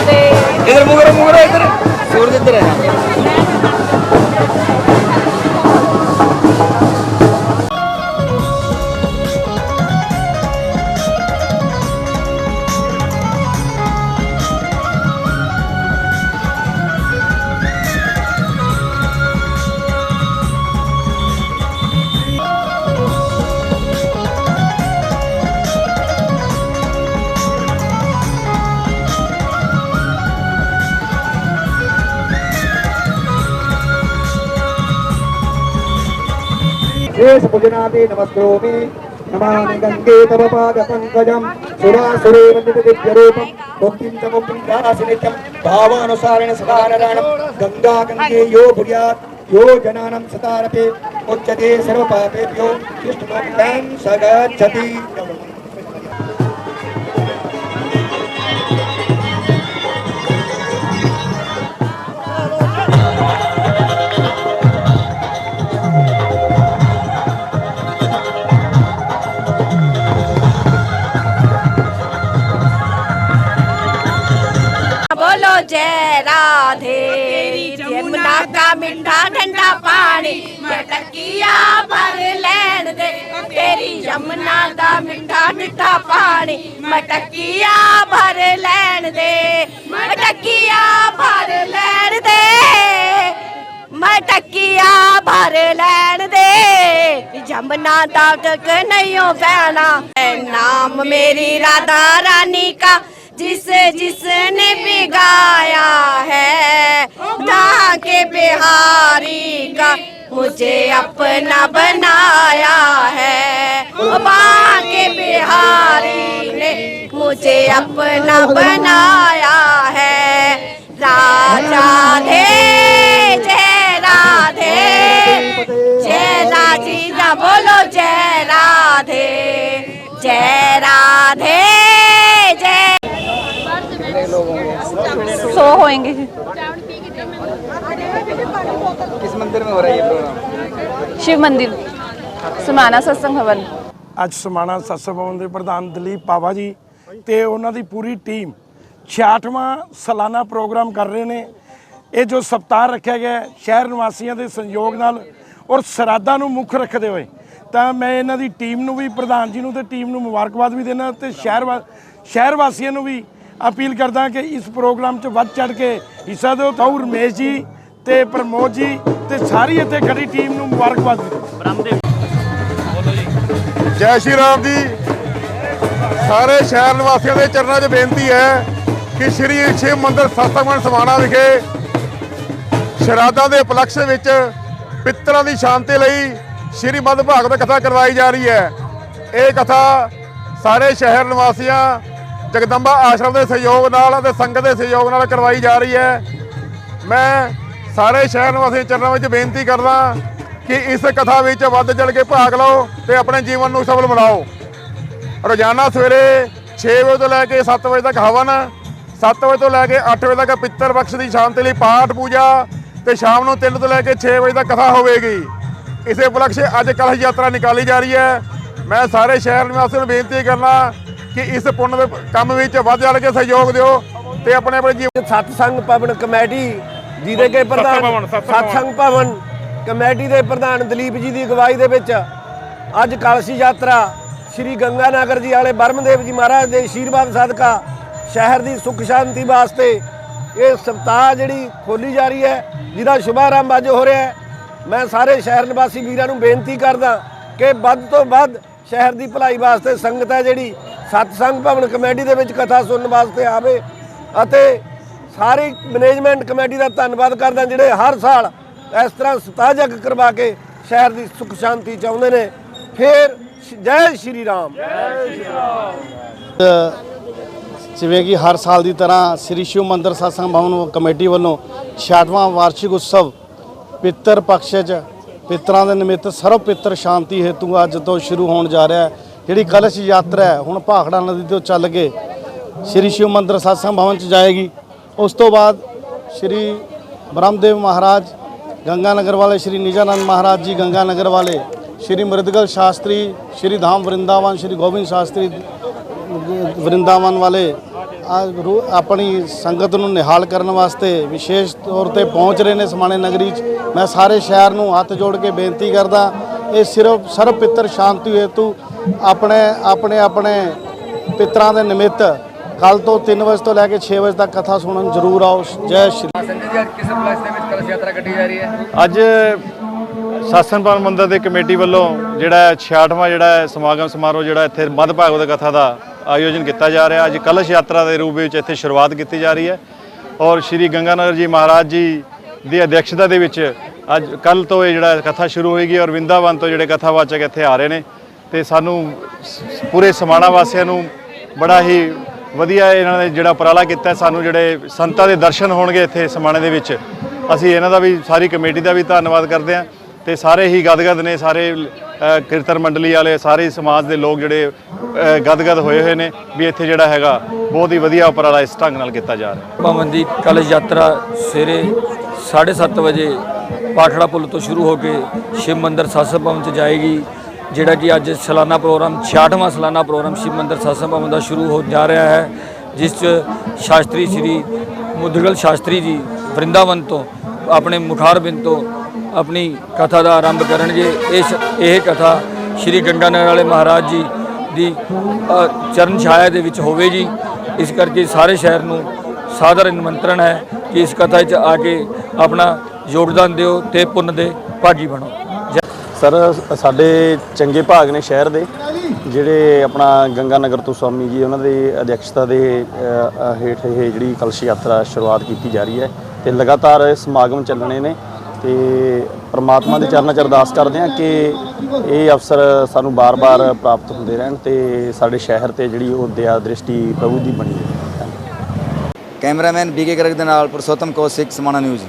ਇਧਰ ਮੁਗਰ ਮੁਗਰ ਇਧਰ। ਸੂਰਜ ਇਧਰ ਹੈ शेष भुजनादि नमस्करोमि नमामि गङ्गे तव पादपङ्कजं सुरासुरे वन्दितदिव्यरूपं मुक्तिं च मुक्तिं दासि नित्यं भावानुसारेण सदा नराणं गङ्गा गङ्गे यो भूयात् यो जनानं सतारते उच्यते सर्वपापेभ्यो विष्णुभक्तां स जय राधे यमुना का मीठा ठंडा पानी मटकिया भर लैन दे तेरी यमुना का मीठा मीठा पानी मटकिया भर लैन दे मटकिया भर लैन दे मटकिया भर लैन दे यमुना दा टक नहीं हो पैना नाम मेरी राधा रानी का जिस जिसने बिगाया है के बिहारी का मुझे अपना बनाया है। वहाँ के बिहारी ने मुझे अपना बनाया है। राजा जय राधे बोलो जय राधे जय राधे। 100 होएंगे किस मंदिर में हो रहा है ये प्रोग्राम शिव मंदिर ਸਮਾਣਾ ਸਤਸੰਗ ਭਵਨ। ਅੱਜ ਸਮਾਣਾ ਸਤਸੰਗ ਭਵਨ ਦੇ ਪ੍ਰਧਾਨ ਦਲੀਪ ਪਾਵਾ ਜੀ ਤੇ ਉਹਨਾਂ ਦੀ ਪੂਰੀ ਟੀਮ 66ਵਾਂ ਸਾਲਾਨਾ ਪ੍ਰੋਗਰਾਮ ਕਰ ਰਹੇ ਨੇ। ਇਹ ਜੋ ਸਪਤਾਹ ਰੱਖਿਆ ਗਿਆ ਸ਼ਹਿਰ ਨਿਵਾਸੀਆਂ ਦੇ ਸਹਿਯੋਗ ਨਾਲ ਔਰ ਸਰਾਦਾ ਨੂੰ ਮੁੱਖ ਰੱਖਦੇ ਹੋਏ ਤਾਂ ਮੈਂ ਇਹਨਾਂ ਦੀ ਟੀਮ ਨੂੰ ਵੀ ਪ੍ਰਧਾਨ ਜੀ ਨੂੰ ਤੇ ਟੀਮ ਨੂੰ ਮੁਬਾਰਕਬਾਦ ਵੀ ਦੇਣਾ ਤੇ ਸ਼ਹਿਰ ਸ਼ਹਿਰ ਵਾਸੀਆਂ ਨੂੰ ਵੀ ਅਪੀਲ ਕਰਦਾ ਕਿ ਇਸ ਪ੍ਰੋਗਰਾਮ 'ਚ ਵੱਧ ਚੜ ਕੇ ਹਿੱਸਾ ਦਿਓ। ਤਾਂ ਰਮੇਸ਼ ਜੀ ਤੇ ਪ੍ਰਮੋਦ ਜੀ ਤੇ ਸਾਰੀ ਇੱਥੇ ਖੜੀ ਟੀਮ ਨੂੰ ਮੁਬਾਰਕਬਾਦ ਦਿਓ। ਜੈ ਸ਼੍ਰੀ ਰਾਮ ਜੀ। ਸਾਰੇ ਸ਼ਹਿਰ ਨਿਵਾਸੀਆਂ ਦੇ ਚਰਨਾਂ 'ਚ ਬੇਨਤੀ ਹੈ ਕਿ ਸ਼੍ਰੀ ਸ਼ਿਵ ਮੰਦਿਰ ਸਤਸੰਗਮਨ ਸਮਾਣਾ ਵਿਖੇ ਸ਼ਰਾਧਾਂ ਦੇ ਉਪਲਕਸ਼ ਵਿੱਚ ਪਿੱਤਰਾਂ ਦੀ ਸ਼ਾਂਤੀ ਲਈ ਸ਼੍ਰੀ ਮਦ ਭਾਗਵਤ ਕਥਾ ਕਰਵਾਈ ਜਾ ਰਹੀ ਹੈ। ਇਹ ਕਥਾ ਸਾਰੇ ਸ਼ਹਿਰ ਨਿਵਾਸੀਆਂ ਜਗਦੰਬਾ ਆਸ਼ਰਮ ਦੇ ਸਹਿਯੋਗ ਨਾਲ ਅਤੇ ਸੰਗਤ ਦੇ ਸਹਿਯੋਗ ਨਾਲ ਕਰਵਾਈ ਜਾ ਰਹੀ ਹੈ। ਮੈਂ ਸਾਰੇ ਸ਼ਹਿਰ ਨਿਵਾਸੀਆਂ ਚਰਨਾਂ ਵਿੱਚ ਬੇਨਤੀ ਕਰਦਾ ਕਿ ਇਸ ਕਥਾ ਵਿੱਚ ਵੱਧ ਚੜ ਕੇ ਭਾਗ ਲਓ ਤੇ ਆਪਣੇ ਜੀਵਨ ਨੂੰ ਸਫਲ ਬਣਾਓ। ਰੋਜ਼ਾਨਾ ਸਵੇਰੇ 6 ਵਜੇ ਤੋਂ ਲੈ ਕੇ 7 ਵਜੇ ਤੱਕ ਹਵਨ 7 ਵਜੇ ਤੋਂ ਲੈ ਕੇ 8 ਵਜੇ ਤੱਕ ਪਿੱਤਰ ਬਖਸ਼ ਦੀ ਸ਼ਾਂਤੀ ਲਈ ਪਾਠ ਪੂਜਾ ਤੇ ਸ਼ਾਮ ਨੂੰ 3 ਤੋਂ ਲੈ ਕੇ 6 ਵਜੇ ਤੱਕ ਕਥਾ ਹੋਵੇਗੀ। ਇਸੇ ਉਪਲਕਸ਼ ਅੱਜ ਕਲਸ਼ ਯਾਤਰਾ ਨਿਕਾਲੀ ਜਾ ਰਹੀ ਹੈ। ਮੈਂ ਸਾਰੇ ਸ਼ਹਿਰ ਨਿਵਾਸੀਆਂ ਨੂੰ ਬੇਨਤੀ ਕਰਨਾ ਕਿ ਇਸ ਪੁੰਨ ਦੇ ਕੰਮ ਵਿੱਚ ਵੱਧ ਚੜ ਕੇ ਸਹਿਯੋਗ ਦਿਓ ਤੇ ਆਪਣੇ ਆਪਣੇ ਜੀਵਨ ਸਤਸੰਗ ਭਵਨ ਕਮੇਟੀ ਜਿਹਦੇ ਕੇ ਪ੍ਰਧਾਨ ਸਤਸੰਗ ਭਵਨ। ਕਮੇਟੀ ਦੇ ਪ੍ਰਧਾਨ ਦਲੀਪ ਜੀ ਦੀ ਅਗਵਾਈ ਦੇ ਵਿੱਚ ਅੱਜ ਕਲਸੀ ਯਾਤਰਾ ਸ਼੍ਰੀ ਗੰਗਾ ਨਗਰ ਜੀ ਵਾਲੇ ਬਰਮਦੇਵ ਜੀ ਮਹਾਰਾਜ ਦੇ ਆਸ਼ੀਰਵਾਦ ਸਦਕਾ ਸ਼ਹਿਰ ਦੀ ਸੁਖ ਸ਼ਾਂਤੀ ਵਾਸਤੇ ਇਹ ਸਪਤਾਹ ਜਿਹੜੀ ਖੋਲੀ ਜਾ ਰਹੀ ਹੈ ਜਿਹਦਾ ਸ਼ੁਭਾਰੰਭ ਅੱਜ ਹੋ ਰਿਹਾ ਹੈ। ਮੈਂ ਸਾਰੇ ਸ਼ਹਿਰ ਨਿਵਾਸੀ ਵੀਰਾਂ ਨੂੰ ਬੇਨਤੀ ਕਰਦਾ ਕਿ ਵੱਧ ਤੋਂ ਵੱਧ ਸ਼ਹਿਰ ਦੀ ਭਲਾਈ ਵਾਸਤੇ ਸੰਗਤ ਹੈ ਜਿਹੜੀ ਸਤਸੰਗ ਭਵਨ ਕਮੇਟੀ ਦੇ ਵਿੱਚ ਕਥਾ ਸੁਣਨ ਵਾਸਤੇ ਆਵੇ ਅਤੇ ਸਾਰੀ ਮੈਨੇਜਮੈਂਟ ਕਮੇਟੀ ਦਾ ਧੰਨਵਾਦ ਕਰਦਾ ਜਿਹੜੇ ਹਰ ਸਾਲ ਇਸ ਤਰ੍ਹਾਂ ਸਤਾਜਕ ਕਰਵਾ ਕੇ ਸ਼ਹਿਰ ਦੀ ਸੁਖ ਸ਼ਾਂਤੀ ਚਾਹੁੰਦੇ ਨੇ। ਫਿਰ ਸ਼- ਜੈ ਸ਼੍ਰੀ ਰਾਮ। ਜਿਵੇਂ ਕਿ ਹਰ ਸਾਲ ਦੀ ਤਰ੍ਹਾਂ ਸ੍ਰੀ ਸ਼ਿਵ ਮੰਦਰ ਸਤਸੰਗ ਭਵਨ ਕਮੇਟੀ ਵੱਲੋਂ 66ਵਾਂ ਵਾਰਸ਼ਿਕ ਉਤਸਵ ਪਿੱਤਰ ਪਕਸ਼ 'ਚ ਪਿੱਤਰਾਂ ਦੇ ਨਿਮਿਤ ਸਰਵ ਪਿੱਤਰ ਸ਼ਾਂਤੀ ਹੇਤੂ ਅੱਜ ਤੋਂ ਸ਼ੁਰੂ ਹੋਣ ਜਾ ਰਿਹਾ ਹੈ। ਜਿਹੜੀ ਕਲਸ਼ ਯਾਤਰਾ ਹੈ, ਹੁਣ ਭਾਖੜਾ ਨਦੀ ਤੋਂ ਚੱਲ ਕੇ ਸ੍ਰੀ ਸ਼ਿਵ ਮੰਦਰ ਸਤਸੰਗ ਭਵਨ 'ਚ ਜਾਏਗੀ। ਉਸ ਤੋਂ ਬਾਅਦ ਸ੍ਰੀ ਬ੍ਰਹਮਦੇਵ ਮਹਾਰਾਜ ਗੰਗਾ ਨਗਰ ਵਾਲੇ ਸ੍ਰੀ ਨਿਜਾਨੰਦ ਮਹਾਰਾਜ ਜੀ ਗੰਗਾ ਨਗਰ ਵਾਲੇ ਸ੍ਰੀ ਮ੍ਰਿਦਗਲ ਸ਼ਾਸਤਰੀ, ਸ੍ਰੀ ਧਾਮ ਵਰਿੰਦਾਵਨ, ਸ੍ਰੀ ਗੋਬਿੰਦ ਸ਼ਾਸਤਰੀ ਵਰਿੰਦਾਵਨ ਵਾਲੇ ਰੂ- ਆਪਣੀ ਸੰਗਤ ਨੂੰ ਨਿਹਾਲ ਕਰਨ ਵਾਸਤੇ ਵਿਸ਼ੇਸ਼ ਤੌਰ ਤੇ ਪਹੁੰਚ ਰਹੇ ਨੇ ਸਮਾਣੇ ਨਗਰੀ 'ਚ। ਮੈਂ ਸਾਰੇ ਸ਼ਹਿਰ ਨੂੰ ਹੱਥ ਜੋੜ ਕੇ ਬੇਨਤੀ ਕਰਦਾ, ਇਹ ਸਿਰਫ ਸਰਬ ਪਿੱਤਰ ਸ਼ਾਂਤੀ ਹੇਤੂ ਆਪਣੇ ਆਪਣੇ ਆਪਣੇ ਪਿੱਤਰਾਂ ਦੇ ਨਿਮਿਤ ਕੱਲ ਤੋਂ 3 ਵਜੇ ਤੋਂ ਲੈ ਕੇ 6 ਵਜੇ ਤੱਕ ਕਥਾ ਸੁਣਨ ਜ਼ਰੂਰ ਆਓ। ਜੈ ਸ਼੍ਰੀ ਸੰਜੇ ਜੀ ਅੱਜ ਕਿਸ ਪਲਸ ਦੇ ਵਿੱਚ ਕਲਸ਼ ਯਾਤਰਾ ਕੱਢੀ ਜਾ ਰਹੀ ਹੈ? ਅੱਜ ਸਾਸਨਪਾਲ ਮੰਦਿਰ ਦੇ ਕਮੇਟੀ ਵੱਲੋਂ ਜਿਹੜਾ 66ਵਾਂ ਜਿਹੜਾ ਸਮਾਗਮ ਸਮਾਰੋਹ ਜਿਹੜਾ ਇੱਥੇ ਮੱਧ ਭਾਗਵਤ ਕਥਾ ਦਾ ਆਯੋਜਨ ਕੀਤਾ ਜਾ ਰਿਹਾ। ਅੱਜ ਕਲਸ਼ ਯਾਤਰਾ ਦੇ ਰੂਪ ਵਿੱਚ ਇੱਥੇ ਸ਼ੁਰੂਆਤ ਕੀਤੀ ਜਾ ਰਹੀ ਹੈ ਔਰ ਸ਼੍ਰੀ ਗੰਗਾਨਗਰ ਜੀ ਮਹਾਰਾਜ ਜੀ ਦੀ ਅਧਿਕਸ਼ਤਾ ਦੇ ਵਿੱਚ ਅੱਜ ਕੱਲ ਤੋਂ ਇਹ ਜਿਹੜਾ ਕਥਾ ਸ਼ੁਰੂ ਹੋਏਗੀ ਔਰ ਵਿੰਦਾਵਨ ਤੋਂ ਜਿਹੜੇ ਕਥਾਵਾਚਕ ਇੱਥੇ ਆ ਰਹੇ ਨੇ। ਤੇ ਸਾਨੂੰ ਪੂਰੇ ਸਮਾਣਾ ਵਾਸੀਆਂ ਨੂੰ ਬੜਾ ਹੀ ਵਧੀਆ ਇਹਨਾਂ ਨੇ ਜਿਹੜਾ ਉਪਰਾਲਾ ਕੀਤਾ, ਸਾਨੂੰ ਜਿਹੜੇ ਸੰਤਾਂ ਦੇ ਦਰਸ਼ਨ ਹੋਣਗੇ ਇੱਥੇ ਸਮਾਣੇ ਦੇ ਵਿੱਚ, ਅਸੀਂ ਇਹਨਾਂ ਦਾ ਵੀ ਸਾਰੀ ਕਮੇਟੀ ਦਾ ਵੀ ਧੰਨਵਾਦ ਕਰਦੇ ਹਾਂ ਤੇ ਸਾਰੇ ਹੀ ਗਦਗਦ ਨੇ, ਸਾਰੇ ਕੀਰਤਨ ਮੰਡਲੀ ਵਾਲੇ, ਸਾਰੇ ਸਮਾਜ ਦੇ ਲੋਕ ਜਿਹੜੇ ਗਦਗਦ ਹੋਏ ਹੋਏ ਨੇ ਵੀ ਇੱਥੇ ਜਿਹੜਾ ਹੈਗਾ ਬਹੁਤ ਹੀ ਵਧੀਆ ਉਪਰਾਲਾ ਇਸ ਢੰਗ ਨਾਲ ਕੀਤਾ ਜਾ ਰਿਹਾ। ਭਵਨ ਦੀ ਕਲਸ਼ ਯਾਤਰਾ ਸਵੇਰੇ 7:30 ਵਜੇ ਪਾਠੜਾ ਪੁਲ ਤੋਂ ਸ਼ੁਰੂ ਹੋ ਕੇ ਸ਼ਿਵ ਮੰਦਰ ਸਾਸਾ ਭਵਨ ਚ ਜਾਏਗੀ। ਜਿਹੜਾ ਕਿ ਅੱਜ ਸਾਲਾਨਾ ਪ੍ਰੋਗਰਾਮ 66ਵਾਂ ਸਾਲਾਨਾ ਪ੍ਰੋਗਰਾਮ ਸ਼ਿਵ ਮੰਦਰ ਸਾਸਾ ਭਵਨ ਦਾ ਸ਼ੁਰੂ ਹੋ ਜਾ ਰਿਹਾ ਹੈ ਜਿਸ ਚ ਸ਼ਾਸਤਰੀ ਸ੍ਰੀ ਮੁਦਗਲ ਸ਼ਾਸਤਰੀ ਜੀ ਵਰਿੰਦਾਵਨ ਤੋਂ ਆਪਣੇ ਮੁਖਾਰਬਿੰਦ ਤੋਂ ਆਪਣੀ ਕਥਾ ਦਾ ਆਰੰਭ ਕਰਨਗੇ। ਇਸ ਇਹ ਕਥਾ ਸ਼੍ਰੀ ਗੰਗਾਨਗਰ ਵਾਲੇ ਮਹਾਰਾਜ ਜੀ ਦੀ ਅ, ਚਰਨ ਛਾਇਆ ਦੇ ਵਿੱਚ ਹੋਵੇਗੀ ਇਸ ਕਰਕੇ ਸਾਰੇ ਸ਼ਹਿਰ ਨੂੰ ਸਾਦਰ ਨਿਮੰਤਰਣ ਹੈ ਕਿ ਇਸ ਕਥਾ 'ਚ ਆ ਕੇ ਆਪਣਾ ਯੋਗਦਾਨ ਦਿਓ ਤੇ ਪੁੰਨ ਦੇ ਭਾਗੀ ਬਣੋ। ਸਰ, ਸਾਡੇ ਚੰਗੇ ਭਾਗ ਨੇ ਸ਼ਹਿਰ ਦੇ, ਜਿਹੜੇ ਆਪਣਾ ਗੰਗਾ ਨਗਰ ਤੋਂ ਸਵਾਮੀ ਜੀ, ਉਹਨਾਂ ਦੀ ਅਧਿਕਸ਼ਤਾ ਦੇ ਹੇਠ ਇਹ ਜਿਹੜੀ ਕਲਸ਼ ਯਾਤਰਾ ਸ਼ੁਰੂਆਤ ਕੀਤੀ ਜਾ ਰਹੀ ਹੈ ਤੇ ਲਗਾਤਾਰ ਸਮਾਗਮ ਚੱਲਣੇ ਨੇ ਤੇ ਪ੍ਰਮਾਤਮਾ ਦੇ ਚਰਨਾਂ 'ਚ ਅਰਦਾਸ ਕਰਦੇ ਹਾਂ ਕਿ ਇਹ ਅਵਸਰ ਸਾਨੂੰ ਬਾਰ-ਬਾਰ ਪ੍ਰਾਪਤ ਹੁੰਦੇ ਰਹਿਣ ਤੇ ਸਾਡੇ ਸ਼ਹਿਰ ਤੇ ਜਿਹੜੀ ਉਹ ਦਇਆ ਦ੍ਰਿਸ਼ਟੀ ਪ੍ਰਭੂ ਦੀ ਬਣੀ ਰਹੇ। ਕੈਮਰਾਮੈਨ ਬੀਕੇ ਗਰਗ ਦੇ ਨਾਲ ਪੁਰਸ਼ੋਤਮ ਕੌਸ਼ਿਕ ਸਮਾਣਾ ਨਿਊਜ਼।